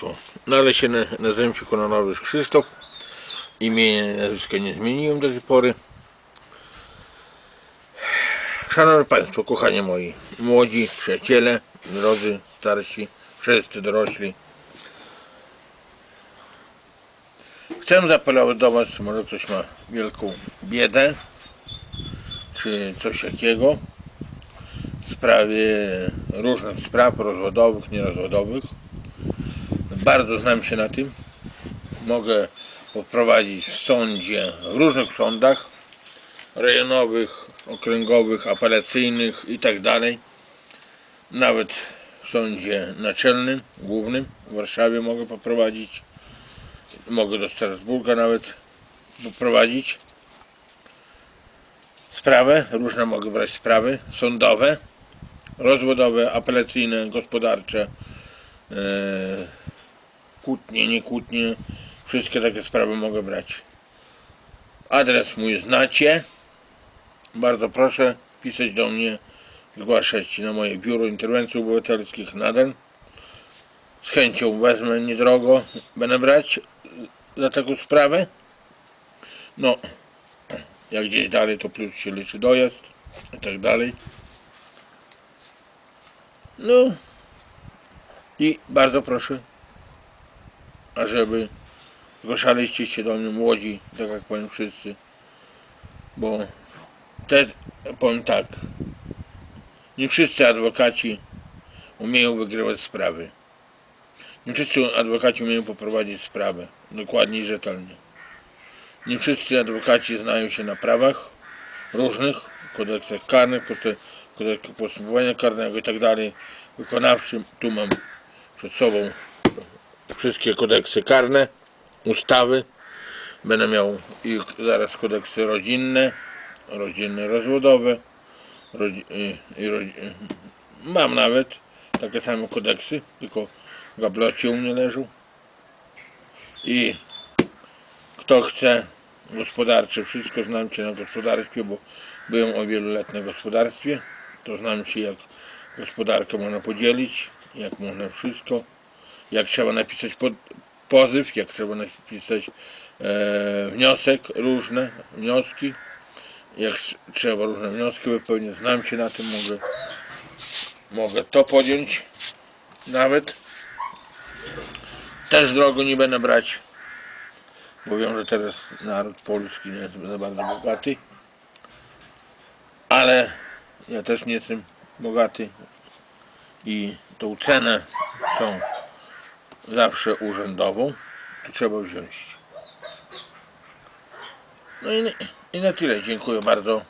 Państwu, no ale się na- nazywam się Kononowicz Krzysztof. Imię, nazwiska nie zmieniłem do tej pory. Szanowni Państwo, kochani moi, młodzi, przyjaciele, drodzy, starsi, wszyscy dorośli. Chcę zaapelować do Was, może ktoś ma wielką biedę, czy coś takiego, w sprawie różnych spraw rozwodowych, nierozwodowych. Bardzo znam się na tym. Mogę poprowadzić w sądzie, w różnych sądach rejonowych, okręgowych, apelacyjnych i tak. Nawet w sądzie naczelnym, głównym w Warszawie mogę poprowadzić. Mogę do Strasburga nawet poprowadzić sprawę. Różne mogę brać sprawy sądowe, rozwodowe, apelacyjne, gospodarcze, e, kłótnie, nie kłótnie. Wszystkie takie sprawy mogę brać. Adres mój znacie. Bardzo proszę pisać do mnie, zgłaszać na moje biuro interwencji obywatelskich nadal. Z chęcią wezmę niedrogo, będę brać za taką sprawę. No, jak gdzieś dalej, to plus się liczy dojazd i tak dalej. No i bardzo proszę, ażeby zgłaszaliście się do mnie młodzi, tak jak powiem wszyscy, bo te, powiem tak, nie wszyscy adwokaci umieją wygrywać sprawy. Nie wszyscy adwokaci umieją poprowadzić sprawę dokładnie i rzetelnie. Nie wszyscy adwokaci znają się na prawach różnych, kodeksach karnych, kodeksie postępowania karnego i tak wykonawczym. Tu mam przed sobą wszystkie kodeksy karne, ustawy. Będę miał i zaraz kodeksy rodzinne, rodzinne rozwodowe. Rodzi, i, rodzi, mam nawet takie same kodeksy, tylko w gablocie u mnie leżą. I kto chce gospodarcze, wszystko znam się na gospodarstwie, bo byłem o wielu lat na gospodarstwie, to znam się jak gospodarkę można podzielić, jak można wszystko, jak trzeba napisać pod, pozyw, jak trzeba napisać e, wniosek, różne wnioski, jak trzeba różne wnioski wypełnić, znam się na tym, mogę, mogę to podjąć nawet. Też drogo nie będę brać, bo wiem, że teraz naród polski nie jest za bardzo bogaty, ale ja też nie jestem bogaty i tą cenę są zawsze urzędową, trzeba wziąć. No i, i na tyle. Dziękuję bardzo.